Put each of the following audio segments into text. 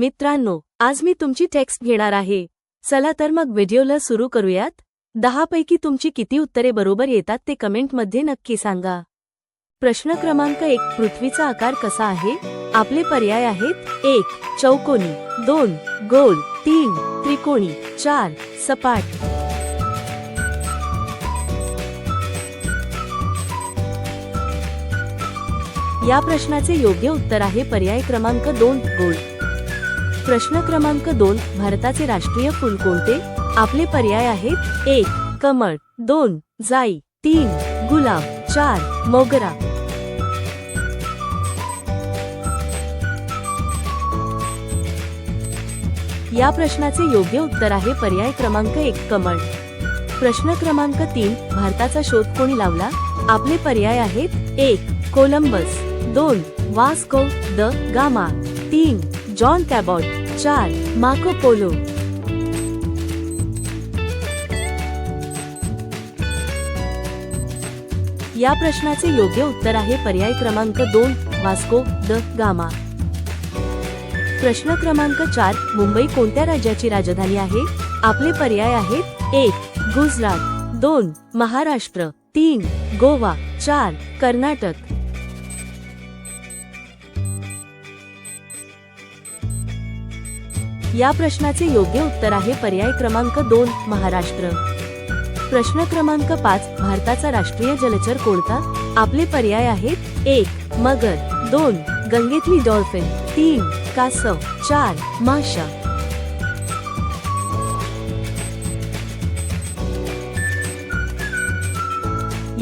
मित्रांनो आज मी तुमची टेक्स्ट घेणार आहे. चला तर मग व्हिडिओला सुरू करूयात. दहापैकी तुमची किती उत्तरे बरोबर येतात ते कमेंटमध्ये नक्की सांगा. प्रश्न क्रमांक एक पृथ्वीचा आकार कसा आहे? आपले पर्याय आहेत एक चौकोनी दोन गोल तीन त्रिकोणी चार सपाट. या प्रश्नाचे योग्य उत्तर आहे पर्याय क्रमांक दोन गोल. प्रश्न क्रमांक दोन भारताचे राष्ट्रीय फूल कोणते? आपले पर्याय आहेत एक कमळ दोन जाई तीन गुलाब चार मोगरा. या प्रश्नाचे योग्य उत्तर आहे पर्याय क्रमांक एक कमळ. प्रश्न क्रमांक तीन भारताचा शोध कोणी लावला? आपले पर्याय आहेत एक कोलंबस दोन वास्को द गामा तीन जॉन कॅबॉट चार मार्को पोलो या प्रश्नाचे योग्य उत्तर आहे पर्याय क्रमांक दोन वास्को द गामा. प्रश्न क्रमांक चार मुंबई कोणत्या राज्याची राजधानी आहे? आपले पर्याय आहेत एक गुजरात दोन महाराष्ट्र तीन गोवा चार कर्नाटक. या प्रश्नाचे योग्य उत्तर आहे पर्याय क्रमांक दोन महाराष्ट्र. प्रश्न क्रमांक पाच भारताचा राष्ट्रीय जलचर कोणता? आपले पर्याय आहेत एक मगर दोन गंगेतली डॉल्फिन तीन कासव चार माशा.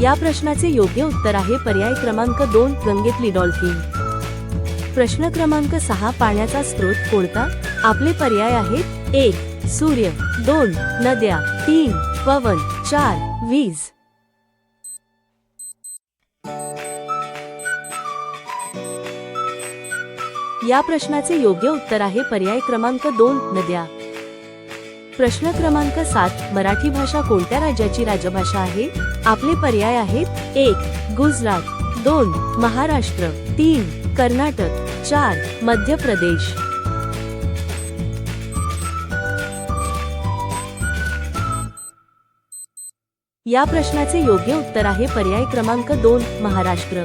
या प्रश्नाचे योग्य उत्तर आहे पर्याय क्रमांक दोन गंगेतली डॉल्फिन. प्रश्न क्रमांक सहा पाण्याचा स्रोत कोणता? आपले पर्याय आहेत एक सूर्य दोन नद्या तीन पवन चार वीज. या प्रश्नाचे योग्य उत्तर आहे पर्याय क्रमांक दोन नद्या. प्रश्न क्रमांक सात मराठी भाषा कोणत्या राज्याची राजभाषा आहे? आपले पर्याय आहेत एक गुजरात दोन महाराष्ट्र तीन कर्नाटक चार मध्य प्रदेश. या प्रश्नाचे योग्य उत्तर आहे पर्याय क्रमांक दोन महाराष्ट्र.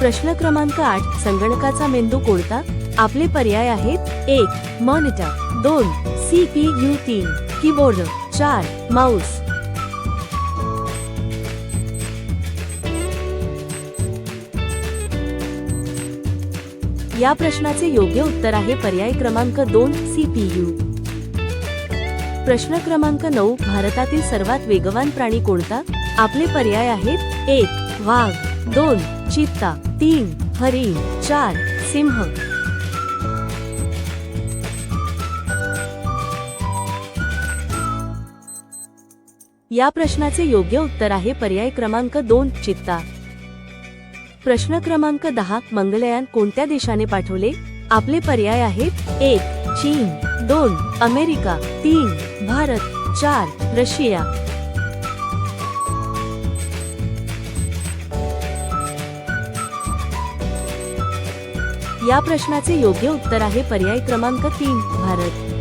प्रश्न क्रमांक आठ संगणकाचा मेंदू कोणता? आपले पर्याय आहेत एक मॉनिटर दोन सी पी यू तीन कीबोर्ड चार माऊस. या प्रश्नाचे योग्य उत्तर आहे पर्याय क्रमांक दोन सी पी यू प्रश्न क्रमांक नऊ भारतातील सर्वात वेगवान प्राणी कोणता? आपले पर्याय आहेत एक वाघ दोन चित्ता तीन हरिण चार सिंह. या प्रश्नाचे योग्य उत्तर आहे पर्याय क्रमांक दोन चित्ता. प्रश्न क्रमांक दहा मंगलयान कोणत्या देशाने पाठवले? आपले पर्याय आहेत एक चीन दोन अमेरिका तीन भारत चार रशिया. या प्रश्नाचे योग्य उत्तर आहे पर्याय क्रमांक तीन भारत.